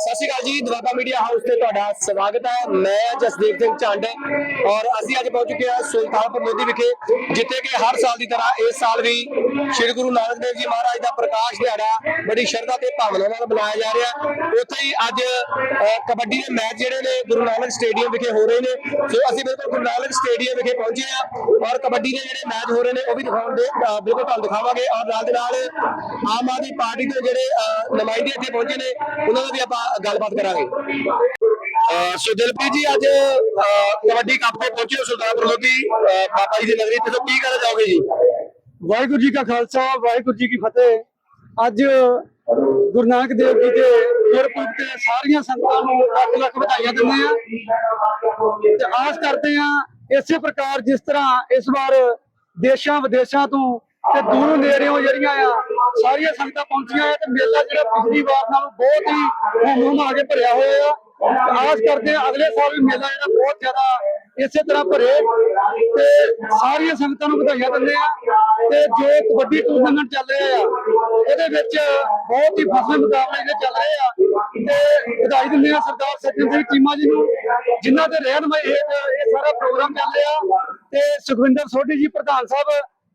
ਸਤਿ ਸ਼੍ਰੀ ਅਕਾਲ ਜੀ Doaba media house ਤੇ ਤੁਹਾਡਾ ਸਵਾਗਤ ਹੈ। ਮੈਂ ਜਸਦੀਪ ਸਿੰਘ ਝੰਡ ਔਰ ਅਸੀਂ ਅੱਜ ਪਹੁੰਚ ਚੁੱਕੇ ਹਾਂ ਸੁਲਤਾਨਪੁਰ ਲੋਧੀ ਵਿਖੇ, ਜਿੱਥੇ ਕਿ ਹਰ ਸਾਲ ਦੀ ਤਰ੍ਹਾਂ ਇਸ ਸਾਲ ਵੀ ਸ੍ਰੀ ਗੁਰੂ ਨਾਨਕ ਦੇਵ ਜੀ ਮਹਾਰਾਜ ਦਾ ਪ੍ਰਕਾਸ਼ ਦਿਹਾੜਾ ਬੜੀ ਸ਼ਰਧਾ ਤੇ ਭਾਵਨਾ ਨਾਲ ਮਨਾਇਆ ਜਾ ਰਿਹਾ ਉੱਥੇ ਹੀ ਅੱਜ ਕਬੱਡੀ ਦੇ ਮੈਚ ਜਿਹੜੇ ਨੇ ਗੁਰੂ ਨਾਨਕ ਸਟੇਡੀਅਮ ਵਿਖੇ ਹੋ ਰਹੇ ਨੇ। ਸੋ ਅਸੀਂ ਬਿਲਕੁਲ ਗੁਰੂ ਨਾਨਕ ਸਟੇਡੀਅਮ ਵਿਖੇ ਪਹੁੰਚੇ ਹਾਂ ਔਰ ਕਬੱਡੀ ਦੇ ਜਿਹੜੇ ਮੈਚ ਹੋ ਰਹੇ ਨੇ ਉਹ ਵੀ ਦਿਖਾਉਣ ਦੇ ਬਿਲਕੁਲ ਤੁਹਾਨੂੰ ਦਿਖਾਵਾਂਗੇ। ਔਰ ਨਾਲ ਦੇ ਨਾਲ ਆਮ ਆਦਮੀ ਪਾਰਟੀ ਦੇ ਜਿਹੜੇ ਨੁਮਾਇੰਦੇ ਇੱਥੇ ਪਹੁੰਚੇ ਨੇ, ਉਹਨਾਂ ਦਾ ਵੀ ਆਪਾਂ ਗੱਲਬਾਤ ਕਰਾਂਗੇ। ਸੋ ਦਿਲਪ੍ਰੀਤ ਜੀ, ਅੱਜ ਕਬੱਡੀ ਕੱਪ ਤੇ ਪਹੁੰਚੇ ਹੋ ਸੁਲਤਾਨਪੁਰ ਲੋਧੀ। ਬਾਬਾ ਜੀ ਦੀ ਨਗਰੀ ਤੇ ਕੀ ਕਹਿਣਾ ਚਾਹੋਗੇ ਜੀ? ਵਾਹਿਗੁਰੂ ਜੀ ਕਾ ਖਾਲਸਾ, ਵਾਹਿਗੁਰੂ ਜੀ ਕੀ ਫਤਿਹ। ਅੱਜ ਗੁਰੂ ਨਾਨਕ ਦੇਵ ਜੀ ਦੇ ਗੁਰਪੁਰਬ ਤੇ ਸਾਰੀਆਂ ਸੰਗਤਾਂ ਨੂੰ ਲੱਖ ਲੱਖ ਵਧਾਈਆਂ ਦਿੰਦੇ ਆ ਤੇ ਆਸ ਕਰਦੇ ਆ ਇਸੇ ਪ੍ਰਕਾਰ ਜਿਸ ਤਰ੍ਹਾਂ ਇਸ ਵਾਰ ਦੇਸ਼ਾਂ ਵਿਦੇਸ਼ਾਂ ਤੋਂ ਤੇ ਦੂਰੋਂ ਨੇੜਿਓਂ ਜਿਹੜੀਆਂ ਆ, ਸਾਰੀਆਂ ਸੰਗਤਾਂ ਪਹੁੰਚੀਆਂ ਆ ਤੇ ਮੇਲਾ ਜਿਹੜਾ ਪਿਛਲੀ ਵਾਰ ਨਾਲੋਂ ਬਹੁਤ ਹੀ ਹੁਮ ਆ ਕੇ ਭਰਿਆ ਹੋਇਆ ਆ। ਆਸ ਕਰਦੇ ਆ ਅਗਲੇ ਸਾਲ ਵੀ ਮੇਲਾ ਜਿਹੜਾ ਬਹੁਤ ਜ਼ਿਆਦਾ ਇਸੇ ਤਰ੍ਹਾਂ ਭਰੇ ਤੇ ਸਾਰੀਆਂ ਸੰਗਤਾਂ ਨੂੰ ਵਧਾਈਆਂ ਦਿੰਦੇ ਆ ਤੇ ਜੋ ਕਬੱਡੀ ਟੂਰਨਾਮੈਂਟ ਚੱਲ ਰਿਹਾ ਆ, ਇਹਦੇ ਵਿੱਚ ਬਹੁਤ ਹੀ ਫਸਲ ਮੁਕਾਬਲੇ ਜਿਹੜੇ ਚੱਲ ਰਹੇ ਆ, ਤੇ ਵਧਾਈ ਦਿੰਦੇ ਆ ਸਰਦਾਰ ਸੱਜਣ ਸਿੰਘ ਚੀਮਾ ਜੀ ਨੂੰ, ਜਿਨ੍ਹਾਂ ਦੇ ਰਹਿਨਮਾਈ ਹੇਠ ਇਹ ਸਾਰਾ ਪ੍ਰੋਗਰਾਮ ਚੱਲ ਰਿਹਾ। ਤੇ ਸੁਖਵਿੰਦਰ ਸੋਢੀ ਜੀ, ਪ੍ਰਧਾਨ ਸਾਹਿਬ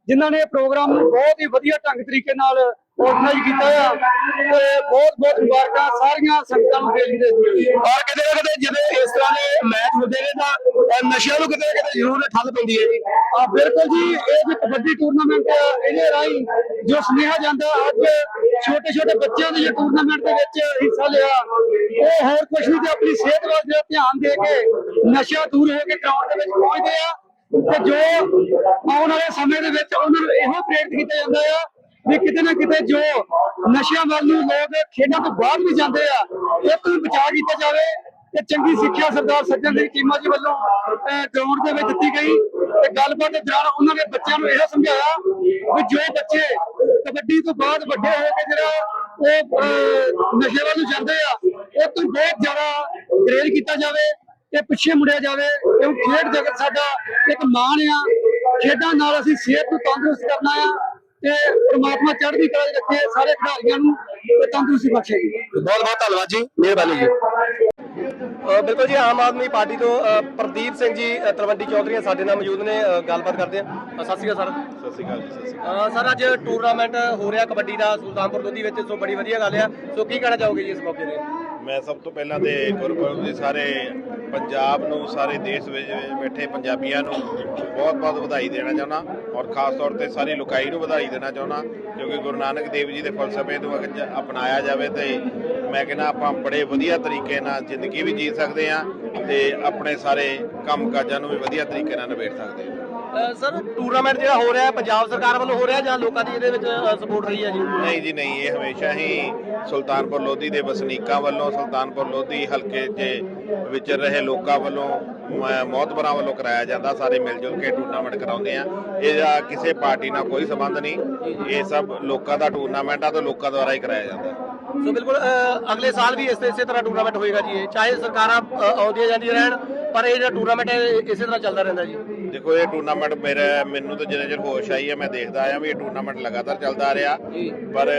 ਜਿਨ੍ਹਾਂ ਨੇ ਪ੍ਰੋਗਰਾਮ ਨੂੰ ਬਹੁਤ ਹੀ ਵਧੀਆ ਢੰਗ ਤਰੀਕੇ ਨਾਲ ਆਰਗੇਨਾਈਜ਼ ਕੀਤਾ ਆ ਤੇ ਬਹੁਤ ਬਹੁਤ ਮੁਬਾਰਕਾਂ ਸਾਰੀਆਂ ਸੰਗਤਾਂ ਨੂੰ ਦੇ ਦਿੰਦੇ ਔਰ ਕਿਤੇ ਨਾ ਕਿਤੇ ਜਦੋਂ ਇਸ ਤਰ੍ਹਾਂ ਦੇ ਮੈਚ ਹੁੰਦੇ ਨੇ ਤਾਂ ਨਸ਼ਿਆਂ ਨੂੰ ਕਿਤੇ ਨਾ ਕਿਤੇ ਜ਼ਰੂਰ ਠੱਲ ਪੈਂਦੀ ਹੈ ਜੀ। ਆ ਬਿਲਕੁਲ ਜੀ ਇਹ ਜੋ ਕਬੱਡੀ ਟੂਰਨਾਮੈਂਟ ਆ ਇਹਦੇ ਰਾਹੀਂ ਜੋ ਸੁਨੇਹਾ ਜਾਂਦਾ ਅੱਜ ਛੋਟੇ ਛੋਟੇ ਬੱਚਿਆਂ ਨੇ ਇਹ ਟੂਰਨਾਮੈਂਟ ਦੇ ਵਿੱਚ ਹਿੱਸਾ ਲਿਆ ਉਹ ਹੋਰ ਕੁਝ ਨਹੀਂ ਤੇ ਆਪਣੀ ਸਿਹਤ ਵੱਲ ਜਿਹੜਾ ਧਿਆਨ ਦੇ ਕੇ ਨਸ਼ਾ ਦੂਰ ਹੋ ਕੇ ਗਰਾਊਂਡ ਦੇ ਵਿੱਚ ਪਹੁੰਚਦੇ ਆ। ਤੇ ਜੋ ਆਉਣ ਵਾਲੇ ਸਮੇਂ ਦੇ ਵਿੱਚ ਉਹਨਾਂ ਨੂੰ ਇਹੋ ਪ੍ਰੇਰਿਤ ਕੀਤਾ ਜਾਂਦਾ ਆ ਵੀ ਕਿਤੇ ਨਾ ਕਿਤੇ ਜੋ ਨਸ਼ਿਆਂ ਵੱਲ ਨੂੰ ਲੋਕ ਖੇਡਾਂ ਤੋਂ ਬਾਅਦ ਵੀ ਜਾਂਦੇ ਆ ਇਹ ਤੋਂ ਬਚਾ ਕੀਤਾ ਜਾਵੇ ਤੇ ਚੰਗੀ ਸਿੱਖਿਆ ਸਰਦਾਰ ਸੱਜਣ ਸਿੰਘ ਚੀਮਾ ਜੀ ਵੱਲੋਂ ਗਰਾਊਂਡ ਦੇ ਵਿੱਚ ਦਿੱਤੀ ਗਈ ਤੇ ਗੱਲਬਾਤ ਦੇ ਦੌਰਾਨ ਉਹਨਾਂ ਨੇ ਬੱਚਿਆਂ ਨੂੰ ਇਹ ਸਮਝਾਇਆ ਵੀ ਜੋ ਬੱਚੇ ਕਬੱਡੀ ਤੋਂ ਬਾਅਦ ਵੱਡੇ ਹੋ ਕੇ ਜਿਹੜਾ ਉਹ ਅਹ, ਨਸ਼ੇ ਵੱਲ ਨੂੰ ਜਾਂਦੇ ਆ ਉਹ ਤੋਂ ਬਹੁਤ ਜ਼ਿਆਦਾ ਗ੍ਰੇਡ ਕੀਤਾ ਜਾਵੇ ਤੇ ਪਿੱਛੇ ਮੁੜਿਆ ਜਾਵੇ ਕਿਉਂਕਿ ਖੇਡ ਜਗਤ ਸਾਡਾ ਇੱਕ ਮਾਣ ਆ। ਖੇਡਾਂ ਨਾਲ ਅਸੀਂ ਸਿਹਤ ਨੂੰ ਤੰਦਰੁਸਤ ਕਰਨਾ ਆ ਤੇ ਪ੍ਰਮਾਤਮਾ ਚੜ੍ਹਦੀ ਕਲਾ ਰੱਖੇ ਸਾਰੇ ਖਿਡਾਰੀਆਂ ਨੂੰ ਤੇ ਤੰਦਰੁਸਤੀ ਬਖਸ਼ੇ। ਜੀ ਬਹੁਤ ਬਹੁਤ ਧੰਨਵਾਦ ਜੀ ਮਿਹਰਬਾਨੀ ਜੀ। ਬਿਲਕੁਲ ਜੀ ਆਮ ਆਦਮੀ ਪਾਰਟੀ ਤੋਂ ਪ੍ਰਦੀਪ ਸਿੰਘ ਜੀ ਤਲਵੰਡੀ ਚੌਧਰੀ ਸਾਡੇ ਨਾਲ ਮੌਜੂਦ ਨੇ ਗੱਲਬਾਤ ਕਰਦੇ ਆ। ਸਤਿ ਸ਼੍ਰੀ ਅਕਾਲ ਸਤਿ ਸ਼੍ਰੀ ਅਕਾਲ ਜੀ ਸਤਿ ਸ਼੍ਰੀ ਅਕਾਲ। ਸਰ ਸਰ ਅੱਜ ਟੂਰਨਾਮੈਂਟ ਹੋ ਰਿਹਾ ਕਬੱਡੀ ਦਾ ਸੁਲਤਾਨਪੁਰ ਲੋਧੀ ਵਿੱਚ ਸੋ ਬੜੀ ਵਧੀਆ ਗੱਲ ਆ। ਸੋ ਕੀ ਕਹਿਣਾ ਚਾਹੋਗੇ ਜੀ ਇਸ ਮੌਕੇ ਤੇ? ਮੈਂ ਸਭ ਤੋਂ ਪਹਿਲਾਂ ਤੇ ਗੁਰਪੁਰਬ ਦੇ ਸਾਰੇ ਪੰਜਾਬ ਨੂੰ, ਸਾਰੇ ਦੇਸ਼ ਵਿੱਚ ਬੈਠੇ ਪੰਜਾਬੀਆਂ ਨੂੰ ਬਹੁਤ-ਬਹੁਤ ਵਧਾਈ ਦੇਣਾ ਚਾਹੁੰਦਾ ਔਰ ਖਾਸ ਤੌਰ ਤੇ ਸਾਰੀ ਲੋਕਾਈ ਨੂੰ ਵਧਾਈ ਦੇਣਾ ਚਾਹੁੰਦਾ ਕਿਉਂਕਿ ਗੁਰੂ ਨਾਨਕ ਦੇਵ ਜੀ ਦੇ ਫਲਸਫੇ ਨੂੰ ਅਗਰ ਜ- ਅਪਣਾਇਆ ਜਾਵੇ ਤੇ ਮੈਂ ਕਹਿੰਦਾ ਆਪਾਂ ਬੜੇ ਵਧੀਆ ਤਰੀਕੇ ਨਾਲ ਜ਼ਿੰਦਗੀ ਵੀ ਜੀ ਸਕਦੇ ਹਾਂ ਤੇ ਆਪਣੇ ਸਾਰੇ ਕੰਮ ਕਾਜਾਂ ਨੂੰ ਵੀ ਵਧੀਆ ਤਰੀਕੇ ਨਾਲ ਨਿਬੇੜ ਸਕਦੇ ਹਾਂ। ਸਰ ਟੂਰਨਾਮੈਂਟ ਜਿਹੜਾ ਹੋ ਰਿਹਾ ਪੰਜਾਬ ਸਰਕਾਰ ਵੱਲੋਂ ਹੋ ਰਿਹਾ ਜਾਂ ਲੋਕਾਂ ਦੀ ਇਹਦੇ ਵਿੱਚ ਸਪੋਰਟ ਰਹੀ ਹੈ ਜੀ? ਨਹੀਂ ਜੀ ਨਹੀਂ ਇਹ ਹਮੇਸ਼ਾ ਹੀ ਸੁਲਤਾਨਪੁਰ ਲੋਧੀ ਦੇ ਵਸਨੀਕਾਂ ਵੱਲੋਂ ਸੁਲਤਾਨਪੁਰ ਲੋਧੀ ਹਲਕੇ 'ਚ ਵਿਚਰ ਰਹੇ ਲੋਕਾਂ ਵੱਲੋਂ ਮ- ਮੌਤਬਰਾਂ ਵੱਲੋਂ ਕਰਾਇਆ ਜਾਂਦਾ। ਸਾਰੇ ਮਿਲ ਜੁਲ ਕੇ ਟੂਰਨਾਮੈਂਟ ਕਰਾਉਂਦੇ ਆ। ਇਹਦਾ ਕਿਸੇ ਪਾਰਟੀ ਨਾਲ ਕੋਈ ਸੰਬੰਧ ਨਹੀਂ। ਇਹ ਸਭ ਲੋਕਾਂ ਦਾ ਟੂਰਨਾਮੈਂਟ ਆ ਤੇ ਲੋਕਾਂ ਦੁਆਰਾ ਹੀ ਕਰਾਇਆ ਜਾਂਦਾ। ਸੋ ਬਿਲਕੁਲ ਅਗਲੇ ਸਾਲ ਵੀ ਇਸੇ ਇਸੇ ਤਰ੍ਹਾਂ ਟੂਰਨਾਮੈਂਟ ਹੋਏਗਾ ਜੀ ਇਹ ਚਾਹੇ ਸਰਕਾਰਾਂ ਆਉਂਦੀਆਂ ਜਾਂਦੀਆਂ ਰਹਿਣ ਪਰ ਇਹ ਜਿਹੜਾ ਟੂਰਨਾਮੈਂਟ ਹੈ ਇਸੇ ਤਰ੍ਹਾਂ ਚੱਲਦਾ ਰਹਿੰਦਾ ਜੀ ਦੇਖੋ ਇਹ ਟੂਰਨਾਮੈਂਟ ਮੇਰੇ ਮੈਨੂੰ ਤਾਂ ਜਿੰਨੇ ਚਿਰ ਹੋਸ਼ ਆਈ ਹੈ ਮੈਂ ਦੇਖਦਾ ਆਇਆ ਵੀ ਇਹ ਟੂਰਨਾਮੈਂਟ ਲਗਾਤਾਰ ਚੱਲਦਾ ਰਿਹਾ। ਪਰ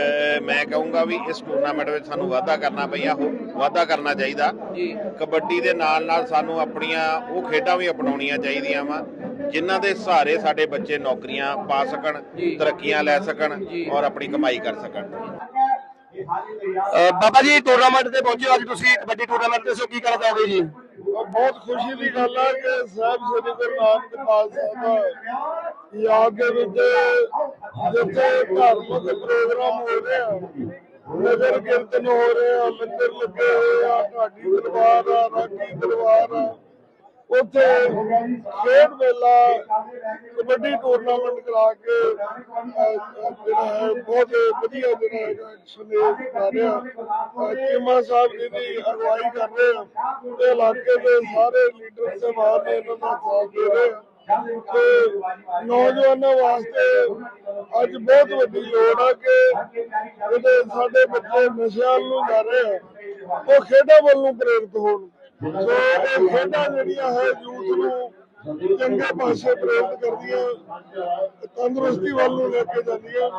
ਮੈਂ ਕਹੂੰਗਾ ਵੀ ਇਸ ਟੂਰਨਾਮੈਂਟ ਵਿੱਚ ਸਾਨੂੰ ਵਾਧਾ ਕਰਨਾ ਪਈਆ ਵਾਧਾ ਕਰਨਾ ਚਾਹੀਦਾ ਜੀ ਕਬੱਡੀ ਦੇ ਨਾਲ ਨਾਲ ਸਾਨੂੰ ਆਪਣੀਆਂ ਉਹ ਖੇਡਾਂ ਵੀ ਅਪਣਾਉਣੀਆਂ ਚਾਹੀਦੀਆਂ ਵਾ ਜਿਨ੍ਹਾਂ ਦੇ ਸਹਾਰੇ ਸਾਡੇ ਬੱਚੇ ਨੌਕਰੀਆਂ ਪਾ ਸਕਣ। ਤਰੱਕੀਆਂ ਲੈ ਸਕਣ। ਔਰ ਆਪਣੀ ਕਮਾਈ ਕਰ ਸਕਣ ਬਾਬਾ ਜੀ ਟੂਰਨਾਮੈਂਟ ਤੇ ਪਹੁੰਚੇ ਅੱਜ ਤੁਸੀਂ, ਕਬੱਡੀ ਟੂਰਨਾਮੈਂਟ ਤੇ, ਸੋ ਕੀ ਕਹਿਣਾ ਚਾਹੋਗੇ ਜੀ? ਬਹੁਤ ਖੁਸ਼ੀ ਦੀ ਗੱਲ ਹੈ ਕਿ ਸਾਹਿਬ ਸ੍ਰੀ ਗੁਰੂ ਨਾਨਕ ਸਾਹਿਬ ਯਾਦ ਦੇ ਵਿੱਚ ਜਿੱਥੇ ਧਾਰਮਿਕ ਪ੍ਰੋਗਰਾਮ ਹੋ ਰਹੇ ਆ ਨਗਰ ਕੀਰਤਨ ਹੋ ਰਹੇ ਆ ਮੰਦਿਰ ਲੱਗੇ ਹੋਏ ਆ ਢਾਡੀ ਦਰਬਾਰ ਆ ਰਾਗੀ ਦਰਬਾਰ ਆ ਉੱਥੇ ਖੇਡ ਮੇਲਾ, ਕਬੱਡੀ ਟੂਰਨਾਮੈਂਟ ਕਰਾ ਕੇ ਜਿਹੜਾ ਹੈ, ਬਹੁਤ ਵਧੀਆ ਜਿਹੜਾ ਹੈਗਾ ਸੁਨੇਹ ਕਰ ਰਿਹਾ। ਚੀਮਾ ਸਾਹਿਬ ਜੀ ਦੀ ਅਗਵਾਈ ਕਰ ਰਹੇ ਆ। ਤੇ ਇਲਾਕੇ ਦੇ ਸਾਰੇ ਲੀਡਰ ਸਭਾ ਨੇ ਇਹਨਾਂ ਦਾ ਸਾਥ ਦੇ ਰਹੇ ਆ। ਤੇ ਨੌਜਵਾਨਾਂ ਵਾਸਤੇ ਅੱਜ ਬਹੁਤ ਵੱਡੀ ਲੋੜ ਆ ਕਿ ਜਿਹੜੇ ਸਾਡੇ ਬੱਚੇ ਨਸ਼ਿਆਂ ਨੂੰ ਜਾ ਰਹੇ ਆ, ਉਹ ਖੇਡਾਂ ਵੱਲ ਨੂੰ ਪ੍ਰੇਰਿਤ ਹੋਣ। ਸੋ ਇਹ ਖੇਡਾਂ ਜਿਹੜੀਆਂ ਹੈ ਯੂਥ ਨੂੰ ਚੰਗੇ ਪਾਸੇ ਪ੍ਰੇਰਿਤ ਕਰਦੀਆਂ, ਤੰਦਰੁਸਤੀ ਵੱਲ ਨੂੰ ਲੈ ਕੇ ਜਾਂਦੀਆਂ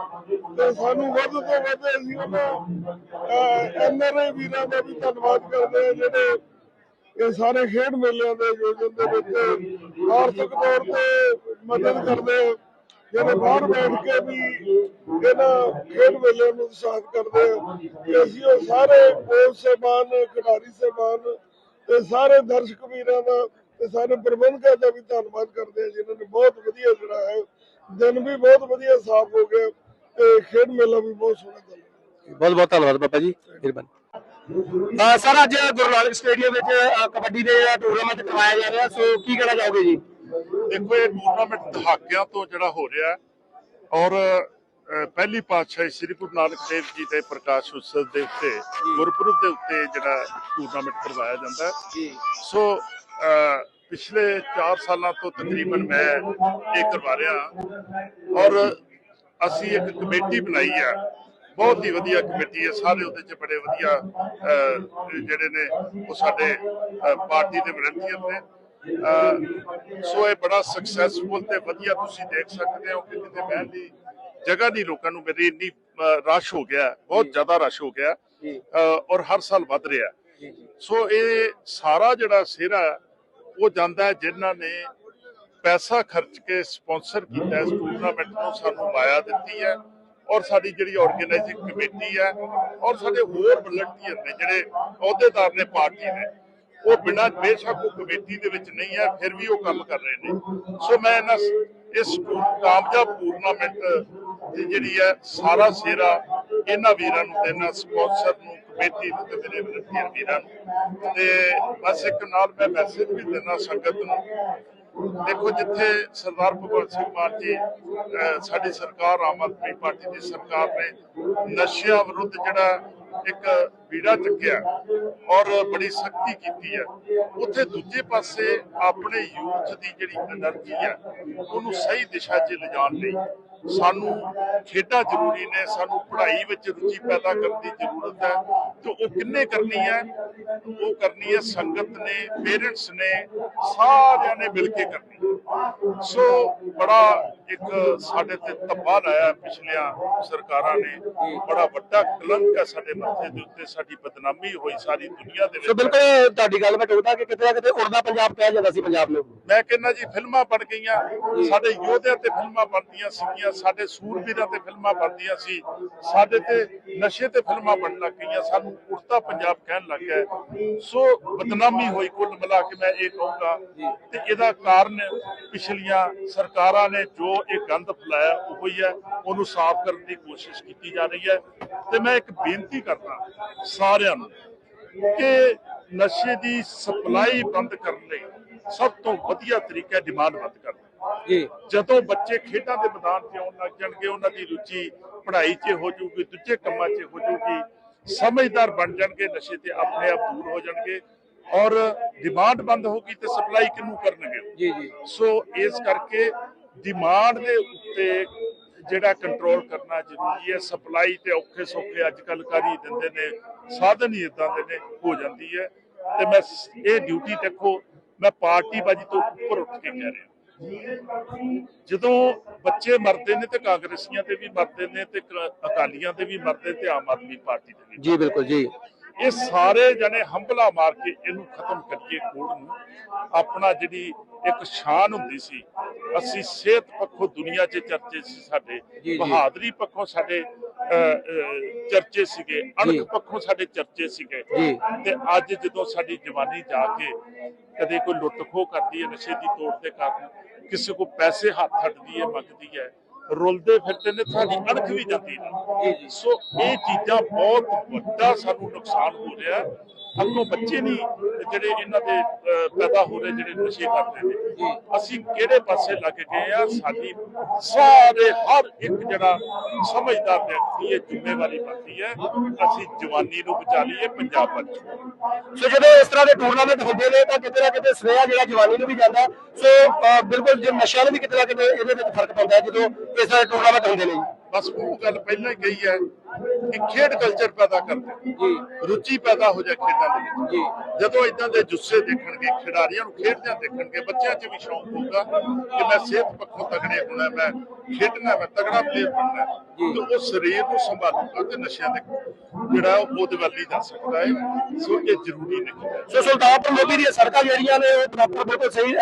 ਤੇ ਸਾਨੂੰ ਵੱਧ ਤੋਂ ਵੱਧ ਅਸੀਂ ਉਹਨਾਂ ਐਨਆਰਆਈ ਵੀਰਾਂ ਦਾ ਵੀ ਧੰਨਵਾਦ ਕਰਦੇ ਹਾਂ ਜਿਹੜੇ ਇਹ ਸਾਰੇ ਖੇਡ ਮੇਲਿਆਂ ਦੇ ਆਯੋਜਨ ਦੇ ਵਿੱਚ ਆਰਥਿਕ ਤੌਰ ਤੇ ਮਦਦ ਕਰਦੇ ਆ, ਜਿਹੜੇ ਬਾਹਰ ਬੈਠ ਕੇ ਵੀ ਇਹਨਾਂ ਖੇਡ ਮੇਲਿਆਂ ਨੂੰ ਉਤਸ਼ਾਹਿਤ ਕਰਦੇ ਆ। ਅਸੀਂ ਉਹ ਸਾਰੇ ਕੋਚ ਸਹਿਬਾਨ, ਖਿਡਾਰੀ ਸਹਿਬਾਨ ਤੇ ਸਾਰੇ ਦਰਸ਼ਕ ਵੀਰਾਂ ਦਾ ਤੇ ਸਾਰੇ ਪ੍ਰਬੰਧਕਾਂ ਦਾ ਵੀ ਧੰਨਵਾਦ ਕਰਦੇ ਆ ਜਿਨ੍ਹਾਂ ਨੇ ਬਹੁਤ ਵਧੀਆ ਜਿਹੜਾ ਹੈ ਦਿਨ ਵੀ ਬਹੁਤ ਵਧੀਆ ਸਾਫ਼ ਹੋ ਗਿਆ ਤੇ ਖੇਡ ਮੇਲਾ ਵੀ ਬਹੁਤ ਸੋਹਣਾ ਚੱਲ ਬਹੁਤ ਬਹੁਤ ਧੰਨਵਾਦ ਬਾਬਾ ਜੀ ਮਿਹਰਬਾਨੀ। ਸਰ ਅੱਜ ਗੁਰੂ ਨਾਨਕ ਸਟੇਡੀਅਮ ਵਿੱਚ ਕਬੱਡੀ ਦੇ ਟੂਰਨਾਮੈਂਟ ਕਰਵਾਇਆ ਜਾ ਰਿਹਾ ਸੋ ਕੀ ਕਹਿਣਾ ਚਾਹੋਗੇ ਜੀ? ਦੇਖੋ ਇਹ ਟੂਰਨਾਮੈਂਟ ਦਹਾਕਿਆਂ ਤੋਂ ਜਿਹੜਾ ਹੋ ਰਿਹਾ ਔਰ ਪਹਿਲੀ ਪਾਤਸ਼ਾਹੀ ਸ੍ਰੀ ਗੁਰੂ ਨਾਨਕ ਦੇਵ ਜੀ ਦੇ ਪ੍ਰਕਾਸ਼ ਉਤਸਵ ਦੇ ਉੱਤੇ ਗੁਰਪੁਰਬ ਦੇ ਉੱਤੇ ਜਿਹੜਾ ਟੂਰਨਾਮੈਂਟ ਕਰਵਾਇਆ ਜਾਂਦਾ ਸੋ ਪਿਛਲੇ 4 ਸਾਲਾਂ ਤੋਂ ਤਕਰੀਬਨ ਮੈਂ ਇਹ ਕਰਵਾ ਰਿਹਾ ਔਰ ਅਸੀਂ ਇੱਕ ਕਮੇਟੀ ਬਣਾਈ ਹੈ। ਬਹੁਤ ਹੀ ਵਧੀਆ ਕਮੇਟੀ ਹੈ। ਸਾਰੇ ਉਹਦੇ ਚ ਬੜੇ ਵਧੀਆ ਜਿਹੜੇ ਨੇ ਉਹ ਸਾਡੇ ਪਾਰਟੀ ਦੇ ਵਲੰਟੀਅਰ ਨੇ। ਸੋ ਇਹ ਬੜਾ ਸਕਸੈਸਫੁਲ ਤੇ ਵਧੀਆ ਤੁਸੀਂ ਦੇਖ ਸਕਦੇ ਹੋ ਕਿ ਕਿਤੇ ਬਹਿਣ ਦੀ ਜਗ੍ਹਾ ਨਹੀਂ ਲੋਕਾਂ ਨੂੰ ਮੇਰੀ ਇੰਨੀ ਰਸ਼ ਹੋ ਗਿਆ ਬਹੁਤ ਜ਼ਿਆਦਾ ਰਸ਼ ਹੋ ਗਿਆ ਔਰ ਹਰ ਸਾਲ ਵੱਧ ਰਿਹਾ। ਸੋ ਇਹ ਸਾਰਾ ਜਿਹੜਾ ਸਿਹਰਾ ਉਹ ਜਾਂਦਾ ਜਿਨ੍ਹਾਂ ਨੇ ਪੈਸਾ ਖਰਚ ਕੇ ਸਪਾਂਸਰ ਕੀਤਾ ਇਸ ਟੂਰਨਾਮੈਂਟ ਨੂੰ ਸਾਨੂੰ ਮਾਇਆ ਦਿੱਤੀ ਹੈ ਔਰ ਸਾਡੀ ਜਿਹੜੀ ਆਰਗੇਨਾਈਜ਼ਿੰਗ ਕਮੇਟੀ ਹੈ ਔਰ ਸਾਡੇ ਹੋਰ ਵਲੰਟੀਅਰ ਨੇ ਜਿਹੜੇ ਅਹੁਦੇਦਾਰ ਨੇ ਪਾਰਟੀ ਦੇ ਉਹ ਬਿਨਾਂ ਬੇਸ਼ੱਕ ਉਹ ਕਮੇਟੀ ਦੇ ਵਿੱਚ ਨਹੀਂ ਹੈ ਫਿਰ ਵੀ ਉਹ ਕੰਮ ਕਰ ਰਹੇ ਨੇ। ਸੋ ਮੈਂ ਇਹਨਾਂ ਇਸ ਕਾਮਯਾਬ ਟੂਰਨਾਮੈਂਟ ਤੇ ਜਿਹੜੀ ਹੈ ਸਾਰਾ ਸੇਰਾ ਇਹਨਾਂ ਵੀਰਾਂ ਨੂੰ ਇਹਨਾਂ ਸਪਾਂਸਰ ਨੂੰ, ਕਮੇਟੀ ਨੂੰ ਤੇ ਮੇਰੇ ਵਲੰਟੀਅਰ ਵੀਰਾਂ ਤੇ ਬਸ ਇੱਕ ਨਾਲ ਮੈਂ ਮੈਸੇਜ ਵੀ ਦੇਣਾ ਸੰਗਤ ਨੂੰ। ਦੇਖੋ ਜਿੱਥੇ ਸਰਦਾਰ ਭਗਵੰਤ ਸਿੰਘ ਮਾਨ ਜੀ ਸਾਡੀ ਸਰਕਾਰ, ਆਮ ਆਦਮੀ ਪਾਰਟੀ ਦੀ ਸਰਕਾਰ ਨੇ ਨਸ਼ਿਆਂ ਵਿਰੁੱਧ ਜਿਹੜਾ ਇੱਕ ਬੀੜਾ ਚੱਕਿਆ ਔਰ ਬੜੀ ਸਖਤੀ ਕੀਤੀ ਹੈ। ਉੱਥੇ ਦੂਜੇ ਪਾਸੇ ਆਪਣੇ ਯੂਥ ਦੀ ਜਿਹੜੀ એનર્ਜੀ ਹੈ, ਉਹਨੂੰ ਸਹੀ ਦਿਸ਼ਾ 'ਚ ਲਿਜਾਣ ਲਈ ਸਾਨੂੰ ਖੇਡਾਂ ਜ਼ਰੂਰੀ ਨੇ ਸਾਨੂੰ ਪੜ੍ਹਾਈ ਵਿੱਚ ਰੁਚੀ ਪੈਦਾ ਕਰਨ ਦੀ ਜ਼ਰੂਰਤ ਹੈ ਤੇ ਉਹ ਕਿੰਨੇ ਕਰਨੀ ਹੈ? ਉਹ ਕਰਨੀ ਹੈ ਸੰਗਤ ਨੇ ਪੇਰੈਂਟਸ ਨੇ ਸਾਰਿਆਂ ਨੇ ਮਿਲ ਕੇ ਕਰਨੀ। ਸੋ ਬੜਾ ਇੱਕ ਸਾਡੇ ਤੇ ਧੱਬਾ ਲਾਇਆ ਪਿਛਲੀਆਂ ਸਰਕਾਰਾਂ ਨੇ। ਬੜਾ ਵੱਡਾ ਕਲੰਕ ਹੈ ਸਾਡੇ ਮੱਥੇ ਦੇ ਉੱਤੇ ਸਾਡੀ ਬਦਨਾਮੀ ਹੋਈ ਸਾਰੀ ਦੁਨੀਆ ਦੇ ਸੋ ਵਿੱਚ। ਬਿਲਕੁਲ ਤੁਹਾਡੀ ਗੱਲ ਮੈਂ ਟੋਕਦਾ ਕਿ ਕਿਤੇ ਨਾ ਕਿਤੇ ਉੜਦਾ ਪੰਜਾਬ ਕਿਹਾ ਜਾਂਦਾ ਸੀ ਪੰਜਾਬ ਨੂੰ ਮੈਂ ਕਹਿੰਦਾ ਜੀ ਫਿਲਮਾਂ ਬਣ ਗਈਆਂ। ਸਾਡੇ ਯੋਧਿਆਂ ਤੇ ਫਿਲਮਾਂ ਬਣਦੀਆਂ ਸੀਗੀਆਂ। ਸਾਡੇ ਸੂਰਬੀਰਾਂ ਤੇ ਫਿਲਮਾਂ ਬਣਦੀਆਂ ਸੀ, ਸਾਡੇ ਤੇ ਨਸ਼ੇ ਤੇ ਫਿਲਮਾਂ ਬਣਨ ਲੱਗ ਗਈਆਂ, ਸਾਨੂੰ ਕੁੜਤਾ ਪੰਜਾਬ ਕਹਿਣ ਲੱਗ ਗਿਆ ਸੋ ਬਦਨਾਮੀ ਹੋਈ ਕੁੱਲ ਮਿਲਾ ਕੇ ਮੈਂ ਇਹ ਕਹੂੰਗਾ ਤੇ ਇਹਦਾ ਕਾਰਨ ਪਿਛਲੀਆਂ ਸਰਕਾਰਾਂ ਨੇ ਜੋ ਇਹ ਗੰਦ ਫੈਲਾਇਆ, ਉਹ ਹੀ ਹੈ, ਉਹਨੂੰ ਸਾਫ਼ ਕਰਨ ਦੀ ਕੋਸ਼ਿਸ਼ ਕੀਤੀ ਜਾ ਰਹੀ ਹੈ। ਤੇ ਮੈਂ ਇੱਕ ਬੇਨਤੀ ਕਰਦਾ ਸਾਰਿਆਂ ਨੂੰ ਕਿ ਨਸ਼ੇ ਦੀ ਸਪਲਾਈ ਬੰਦ ਕਰਨ ਲਈ ਸਭ ਤੋਂ ਵਧੀਆ ਤਰੀਕਾ ਡਿਮਾਂਡ ਬੰਦ ਕਰਨਾ ਜੀ। ਜਦੋਂ ਬੱਚੇ ਖੇਡਾਂ ਦੇ ਮੈਦਾਨ 'ਤੇ ਆਉਣ ਲੱਗ ਜਾਣਗੇ ਉਹਨਾਂ ਦੀ ਰੁਚੀ ਪੜ੍ਹਾਈ 'ਚ ਹੋ ਜਾਊਗੀ ਦੂਜੇ ਕੰਮਾਂ 'ਚ ਹੋ ਜਾਊਗੀ ਸਮਝਦਾਰ ਬਣ ਜਾਣਗੇ ਨਸ਼ੇ ਤੇ ਆਪਣੇ ਆਪ ਦੂਰ ਹੋ ਜਾਣਗੇ ਔਰ ਡਿਮਾਂਡ ਬੰਦ ਹੋਗੀ ਤੇ ਸਪਲਾਈ ਕਿਹਨੂੰ ਕਰਨਗੇ। ਜੀ ਜੀ। ਸੋ ਇਸ ਕਰਕੇ ਡਿਮਾਂਡ ਦੇ ਉੱਤੇ ਜਿਹੜਾ ਕੰਟਰੋਲ ਕਰਨਾ ਜ਼ਰੂਰੀ ਹੈ ਸਪਲਾਈ ਤੇ ਔਖੇ ਸੌਖੇ ਅੱਜ ਕੱਲ ਕਰ ਦਿੰਦੇ ਨੇ ਸਾਧਨ ਹੀ ਇਦਾਂ ਦੇ ਨੇ ਹੋ ਜਾਂਦੀ ਹੈ। ਤੇ ਮੈਂ ਇਹ ਡਿਊਟੀ ਦੇਖੋ ਮੈਂ ਪਾਰਟੀ ਬਾਜੀ ਤੋਂ ਉੱਪਰ ਉੱਠ ਕੇ ਕਹਿ ਰਿਹਾ। ਜਦੋਂ ਬੱਚੇ ਮਰਦੇ ਨੇ ਤੇ ਕਾਂਗਰਸੀਆਂ ਤੇ ਵੀ ਮਰਦੇ ਨੇ ਤੇ ਅਕਾਲੀਆਂ ਤੇ ਵੀ ਮਰਦੇ ਤੇ ਆਮ ਆਦਮੀ ਪਾਰਟੀ ਤੇ ਵੀ ਜੀ ਬਿਲਕੁਲ ਜੀ ਇਹ ਸਾਰੇ ਜਣੇ ਹੰਬਲਾ ਮਾਰ ਕੇ ਇਹਨੂੰ ਖਤਮ ਕਰੀਏ ਕੋੜ ਨੂੰ ਆਪਣਾ ਜਿਹੜੀ ਇੱਕ ਸ਼ਾਨ ਹੁੰਦੀ ਸੀ ਅਸੀਂ ਸਿਹਤ ਪੱਖੋਂ ਦੁਨੀਆ 'ਚ ਚਰਚੇ ਸੀ ਸਾਡੇ। ਬਹਾਦਰੀ ਪੱਖੋਂ ਸਾਡੇ ਚਰਚੇ ਸੀਗੇ। ਅਣਖ ਪੱਖੋਂ ਸਾਡੇ ਚਰਚੇ ਸੀਗੇ। ਤੇ ਅੱਜ ਜਦੋਂ ਸਾਡੀ ਜਵਾਨੀ ਜਾ ਕੇ ਕਦੇ ਕੋਈ ਲੁੱਟ ਖੋਹ ਕਰਦੀ ਹੈ ਨਸ਼ੇ ਦੀ ਤੋੜ ਦੇ ਕਾਰਨ ਕਿਸੇ ਕੋ ਪੈਸੇ ਹੱਥ ਹੱਟਦੀ ਹੈ ਮੰਗਦੀ ਹੈ ਰੁਲਦੇ ਫਿਰਦੇ ਨੇ ਸਾਡੀ ਅਣਖ ਵੀ ਜਾਂਦੀ ਨੇ ਸੋ ਇਹ ਚੀਜ਼ਾਂ ਬਹੁਤ ਵੱਡਾ ਸਾਨੂੰ ਨੁਕਸਾਨ ਹੋ ਰਿਹਾ। ਹੈ। ਅੱਗੋਂ ਬੱਚੇ ਨਹੀਂ ਜਿਹੜੇ ਇਹਨਾਂ ਦੇ ਪੈਦਾ ਹੋ ਰਹੇ ਜਿਹੜੇ ਨਸ਼ੇ ਕਰਦੇ ਨੇ। ਅਸੀਂ ਕਿਹੜੇ ਪਾਸੇ ਲੱਗ ਗਏ ਆ? ਸਾਡੀ ਸਾਰੇ ਹਰ ਇੱਕ ਜਿਹੜਾ ਸਮਝਦਾਰ ਵਿਅਕਤੀ ਇਹ ਜ਼ਿੰਮੇਵਾਰੀ ਬਣਦੀ ਹੈ। ਅਸੀਂ ਜਵਾਨੀ ਨੂੰ ਬਚਾ ਲਈਏ ਪੰਜਾਬ ਬਚ ਸੋ ਜਦੋਂ ਇਸ ਤਰ੍ਹਾਂ ਦੇ ਟੂਰਨਾਮੈਂਟ ਹੁੰਦੇ ਨੇ ਤਾਂ ਕਿਤੇ ਨਾ ਕਿਤੇ ਸਨੇਹਾ ਜਿਹੜਾ ਜਵਾਨੀ ਨੂੰ ਵੀ ਜਾਂਦਾ। ਸੋ ਬਿਲਕੁਲ ਜੇ ਨਸ਼ਿਆਂ ਨੂੰ ਵੀ ਕਿਤੇ ਨਾ ਕਿਤੇ ਇਹਦੇ ਵਿੱਚ ਫ਼ਰਕ ਪੈਂਦਾ ਜਦੋਂ ਇਸ ਤਰ੍ਹਾਂ ਦੇ ਟੂਰਨਾਮੈਂਟ ਹੁੰਦੇ ਨੇ ਬਸ ਉਹ ਗੱਲ ਪਹਿਲਾਂ ਹੀ ਕਹੀ ਹੈ ਕਿ ਖੇਡ ਕਲਚਰ ਪੈਦਾ ਕਰਦੇ ਜੀ। ਰੁਚੀ ਪੈਦਾ ਹੋ ਜਾਏ ਖੇਡਾਂ ਦੇ ਵਿੱਚ। ਜੀ। ਜਦੋਂ ਇਦਾਂ ਦੇ ਜੁੱਸੇ ਦੇਖਣਗੇ ਖਿਡਾਰੀਆਂ ਨੂੰ ਖੇਡਦਿਆਂ ਦੇਖਣਗੇ ਬੱਚਿਆਂ 'ਚ ਵੀ ਸ਼ੌਂਕ ਹੋਊਗਾ ਕਿ ਮੈਂ ਸਿਹਤ ਪੱਖੋਂ ਤਗੜੇ ਹੋਣਾ ਮੈਂ ਖੇਡਣਾ ਮੈਂ ਤਗੜਾ ਪਲੇਅਰ ਬਣਨਾ। ਤੇ ਉਹ ਸਰੀਰ ਨੂੰ ਸੰਭਾਲੂਗਾ ਤੇ ਨਸ਼ਿਆਂ ਦੇ ਜਿਹੜਾ ਉਹ ਉਹਦੇ ਵੱਲ ਹੀ ਜਾ ਸਕਦਾ ਹੈ। ਸੋ ਇਹ ਜ਼ਰੂਰੀ ਨਹੀਂ ਸੋ ਸੁਲਤਾਨਪੁਰ ਲੋਧੀ ਦੀਆਂ ਸੜਕਾਂ ਜਿਹੜੀਆਂ ਨੇ ਉਹ ਪ੍ਰੋਪਰ ਬਿਲਕੁਲ ਸਹੀ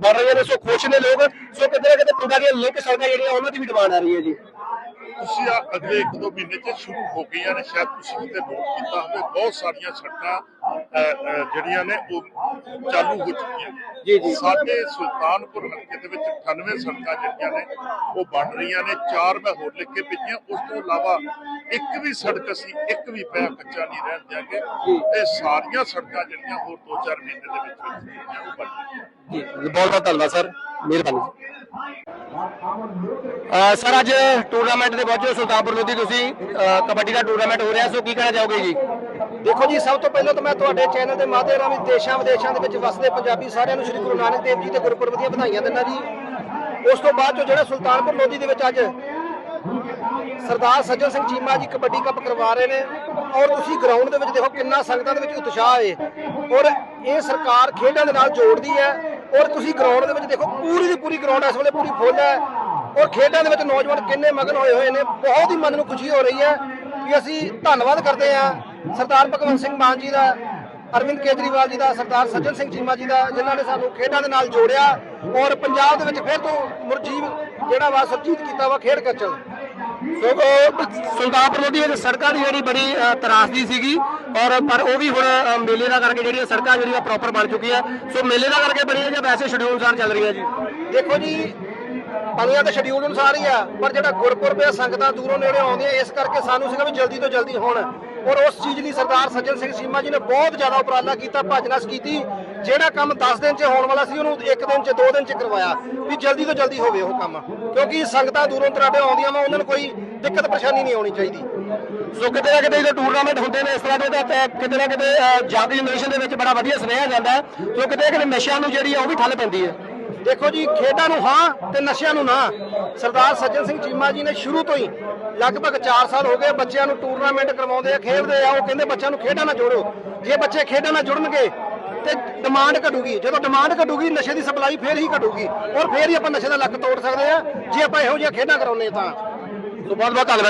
ਬਣ ਰਹੀਆਂ ਨੇ ਸੋ ਖੁਸ਼ ਨੇ ਲੋਕ। ਸੋ ਕਿਤੇ ਨਾ ਕਿਤੇ ਪਿੰਡਾਂ ਦੀਆਂ ਲਿੰਕ ਸੜਕਾਂ ਜਿਹੜੀਆਂ ਉਹਨਾਂ ਦੀ ਵੀ ਡਿਮਾਂਡ ਆ ਰਹੀ ਹੈ ਜੀ। ਤੁਸੀਂ ਆ ਅਗਲੇ ਇੱਕ ਦੋ ਮਹੀਨੇ ਚ ਸ਼ੁਰੂ ਹੋ ਗਈਆਂ ਨੇ ਸ਼ਾਇਦ ਤੁਸੀਂ ਕਿਤੇ ਨੋਟ ਕੀਤਾ ਹੋਵੇ ਬਹੁਤ ਸਾਰੀਆਂ ਸੜਕਾਂ ਜਿਹੜੀਆਂ ਨੇ ਉਹ ਚਾਲੂ ਹੋ ਚੁੱਕੀਆਂ। ਜੀ, ਜੀ। ਸਾਡੇ ਸੁਲਤਾਨਪੁਰ ਹਲਕੇ ਦੇ ਵਿੱਚ 98 ਸੜਕਾਂ ਜਿਹੜੀਆਂ ਨੇ ਉਹ ਬਣ ਰਹੀਆਂ ਨੇ ਚਾਰ ਮੈਂ ਹੋਰ ਲਿਖ ਕੇ ਭੇਜੀਆਂ ਉਸ ਤੋਂ ਇਲਾਵਾ ਇੱਕ ਵੀ ਸੜਕ ਅਸੀਂ ਇੱਕ ਵੀ ਪਿਆ ਕੱਚਾ ਨਹੀਂ ਰਹਿਣ ਦਿਆਂਗੇ। ਇਹ ਸਾਰੀਆਂ ਸੜਕਾਂ ਜਿਹੜੀਆਂ ਹੋਰ 2-4 ਮਹੀਨੇ ਦੇ ਵਿੱਚ ਵਿੱਚ ਉਹ ਬਣ ਜੀ ਬਹੁਤ ਬਹੁਤ ਧੰਨਵਾਦ ਸਰ। ਮਿਹਰਬਾਨੀ। ਸਰ, ਅੱਜ ਟੂਰਨਾਮੈਂਟ ਦੇ ਪਹੁੰਚੇ ਸੁਲਤਾਨਪੁਰ ਲੋਧੀ ਤੁਸੀਂ ਕਬੱਡੀ ਦਾ ਟੂਰਨਾਮੈਂਟ ਹੋ ਰਿਹਾ, ਸੋ ਕੀ ਕਹਿਣਾ ਚਾਹੋਗੇ ਜੀ? ਦੇਖੋ ਜੀ, ਸਭ ਤੋਂ ਪਹਿਲਾਂ ਤਾਂ ਮੈਂ ਤੁਹਾਡੇ ਚੈਨਲ ਦੇ ਮਾਧਿਅਮ ਰਾਹੀਂ ਦੇਸ਼ਾਂ ਵਿਦੇਸ਼ਾਂ ਦੇ ਵਿੱਚ ਵਸਦੇ ਪੰਜਾਬੀ ਸਾਰਿਆਂ ਨੂੰ ਸ੍ਰੀ ਗੁਰੂ ਨਾਨਕ ਦੇਵ ਜੀ ਦੇ ਗੁਰਪੁਰਬ ਦੀਆਂ ਵਧਾਈਆਂ ਦਿੰਦਾ ਜੀ। ਉਸ ਤੋਂ ਬਾਅਦ ਚੋਂ ਜਿਹੜਾ ਸੁਲਤਾਨਪੁਰ ਲੋਧੀ ਦੇ ਵਿੱਚ ਅੱਜ ਸਰਦਾਰ ਸੱਜਣ ਸਿੰਘ ਚੀਮਾ ਜੀ ਕਬੱਡੀ ਕੱਪ ਕਰਵਾ ਰਹੇ ਨੇ, ਔਰ ਤੁਸੀਂ ਗਰਾਊਂਡ ਦੇ ਵਿੱਚ ਦੇਖੋ ਕਿੰਨਾ ਸੰਗਤਾਂ ਦੇ ਵਿੱਚ ਉਤਸ਼ਾਹ ਹੈ। ਔਰ ਇਹ ਸਰਕਾਰ ਖੇਡਾਂ ਦੇ ਨਾਲ ਜੋੜਦੀ ਹੈ ਔਰ ਤੁਸੀਂ ਗਰਾਊਂਡ ਦੇ ਵਿੱਚ ਦੇਖੋ, ਪੂਰੀ ਦੀ ਪੂਰੀ ਗਰਾਊਂਡ ਇਸ ਵੇਲੇ ਪੂਰੀ ਫੁੱਲ ਹੈ। ਔਰ ਖੇਡਾਂ ਦੇ ਵਿੱਚ ਨੌਜਵਾਨ ਕਿੰਨੇ ਮਗਨ ਹੋਏ ਹੋਏ ਨੇ, ਬਹੁਤ ਹੀ ਮਨ ਨੂੰ ਖੁਸ਼ੀ ਹੋ ਰਹੀ ਹੈ ਕਿ ਅਸੀਂ ਧੰਨਵਾਦ ਕਰਦੇ ਹਾਂ ਸਰਦਾਰ ਭਗਵੰਤ ਸਿੰਘ ਮਾਨ ਜੀ ਦਾ, ਅਰਵਿੰਦ ਕੇਜਰੀਵਾਲ ਜੀ ਦਾ, ਸਰਦਾਰ ਸੱਜਣ ਸਿੰਘ ਚੀਮਾ ਜੀ ਦਾ, ਜਿਨ੍ਹਾਂ ਨੇ ਸਾਨੂੰ ਖੇਡਾਂ ਦੇ ਨਾਲ ਜੋੜਿਆ। ਔਰ ਪੰਜਾਬ ਦੇ ਵਿੱਚ ਫਿਰ ਤੋਂ ਮੁਰਜੀਵ ਜਿਹੜਾ ਵਾ ਸੁਰਜੀਤ ਕੀਤਾ ਵਾ ਖੇਡ ਕਲਚਰ ਸੁਲਤਾਨਪੁਰ ਲੋਧੀ ਵਿੱਚ ਸੜਕਾਂ ਦੀ ਜਿਹੜੀ ਬੜੀ ਤਰਾਸਦੀ ਸੀਗੀ ਔਰ ਪਰ ਉਹ ਵੀ ਹੁਣ ਮੇਲੇ ਦਾ ਕਰਕੇ ਜਿਹੜੀਆਂ ਸੜਕਾਂ ਜਿਹੜੀਆਂ ਪ੍ਰੋਪਰ ਬਣ ਚੁੱਕੀਆਂ। ਸੋ ਮੇਲੇ ਦਾ ਕਰਕੇ ਬਣੀਆਂ ਜਾਂ ਵੈਸੇ ਸ਼ਡਿਊਲ ਅਨੁਸਾਰ ਚੱਲ ਰਹੀਆਂ ਜੀ। ਦੇਖੋ ਜੀ ਪਨੀਆਂ ਤਾਂ ਸ਼ਡਿਊਲ ਅਨੁਸਾਰ ਹੀ ਆ, ਪਰ ਜਿਹੜਾ ਗੁਰਪੁਰਬ ਆ ਸੰਗਤਾਂ ਦੂਰੋਂ ਨੇੜੇ ਆਉਂਦੀਆਂ, ਇਸ ਕਰਕੇ ਸਾਨੂੰ ਸੀਗਾ ਵੀ ਜਲਦੀ ਤੋਂ ਜਲਦੀ ਹੋਣ। ਔਰ ਉਸ ਚੀਜ਼ ਲਈ ਸਰਦਾਰ ਸੱਜਣ ਸਿੰਘ ਸੀਮਾ ਜੀ ਨੇ ਬਹੁਤ ਜ਼ਿਆਦਾ ਉਪਰਾਲਾ ਕੀਤਾ ਭੱਜਨਸ ਕੀਤੀ, ਜਿਹੜਾ ਕੰਮ 10 ਦਿਨ 'ਚ ਹੋਣ ਵਾਲਾ ਸੀ, ਉਹਨੂੰ ਇੱਕ ਦਿਨ 'ਚ, ਦੋ ਦਿਨ 'ਚ ਕਰਵਾਇਆ ਵੀ ਜਲਦੀ ਤੋਂ ਜਲਦੀ ਹੋਵੇ ਉਹ ਕੰਮ। ਕਿਉਂਕਿ ਸੰਗਤਾਂ ਦੂਰੋਂ ਦਰਾਡੇ ਆਉਂਦੀਆਂ ਵਾ, ਉਹਨਾਂ ਨੂੰ ਕੋਈ ਦਿੱਕਤ ਪਰੇਸ਼ਾਨੀ ਨਹੀਂ ਆਉਣੀ ਚਾਹੀਦੀ। ਸੋ ਕਿਤੇ ਨਾ ਕਿਤੇ ਜਦੋਂ ਟੂਰਨਾਮੈਂਟ ਹੁੰਦੇ ਨੇ, ਇਸ ਤਰ੍ਹਾਂ ਦੇ ਤਾਂ ਕਿਤੇ ਨਾ ਕਿਤੇ ਜੰਗ ਜਨਰੇਸ਼ਨ ਦੇ ਵਿੱਚ ਬੜਾ ਵਧੀਆ ਸੁਨੇਹਾ ਜਾਂਦਾ ਸੋ ਕਿਤੇ ਨਾ ਕਿਤੇ ਨਸ਼ਿਆਂ ਨੂੰ ਜਿਹੜੀ ਆ, ਉਹ ਵੀ ਠੱਲ ਪੈਂਦੀ ਹੈ। ਦੇਖੋ ਜੀ, ਖੇਡਾਂ ਨੂੰ ਹਾਂ ਤੇ ਨਸ਼ਿਆਂ ਨੂੰ ਨਾ। ਸਰਦਾਰ ਸੱਜਣ ਸਿੰਘ ਚੀਮਾ ਜੀ ਨੇ ਸ਼ੁਰੂ ਤੋਂ ਹੀ ਲਗਭਗ 4 ਸਾਲ ਹੋ ਗਏ ਬੱਚਿਆਂ ਨੂੰ ਟੂਰਨਾਮੈਂਟ ਕਰਵਾਉਂਦੇ ਆ, ਖੇਡਦੇ ਆ, ਉਹ ਕਹਿੰਦੇ ਬੱਚਿਆਂ ਨੂੰ ਖੇਡਾਂ ਨਾਲ ਜੋੜੋ। ਜੇ ਬੱਚੇ ਖੇਡਾਂ ਨਾਲ ਜੁੜਨਗੇ ਤੇ ਡਿਮਾਂਡ ਘਟੂਗੀ। ਜਦੋਂ ਡਿਮਾਂਡ ਘਟੂਗੀ, ਨਸ਼ੇ ਦੀ ਸਪਲਾਈ ਫੇਰ ਹੀ ਘਟੂਗੀ ਔਰ ਫੇਰ ਹੀ ਆਪਾਂ ਨਸ਼ੇ ਦਾ ਲੱਕ ਤੋੜ ਸਕਦੇ ਆ। ਜੇ ਆਪਾਂ ਇਹੋ ਜਿਹੀਆਂ ਖੇਡਾਂ ਕਰਾਉਂਦੇ ਤਾਂ। ਬਹੁਤ ਬਹੁਤ ਧੰਨਵਾਦ।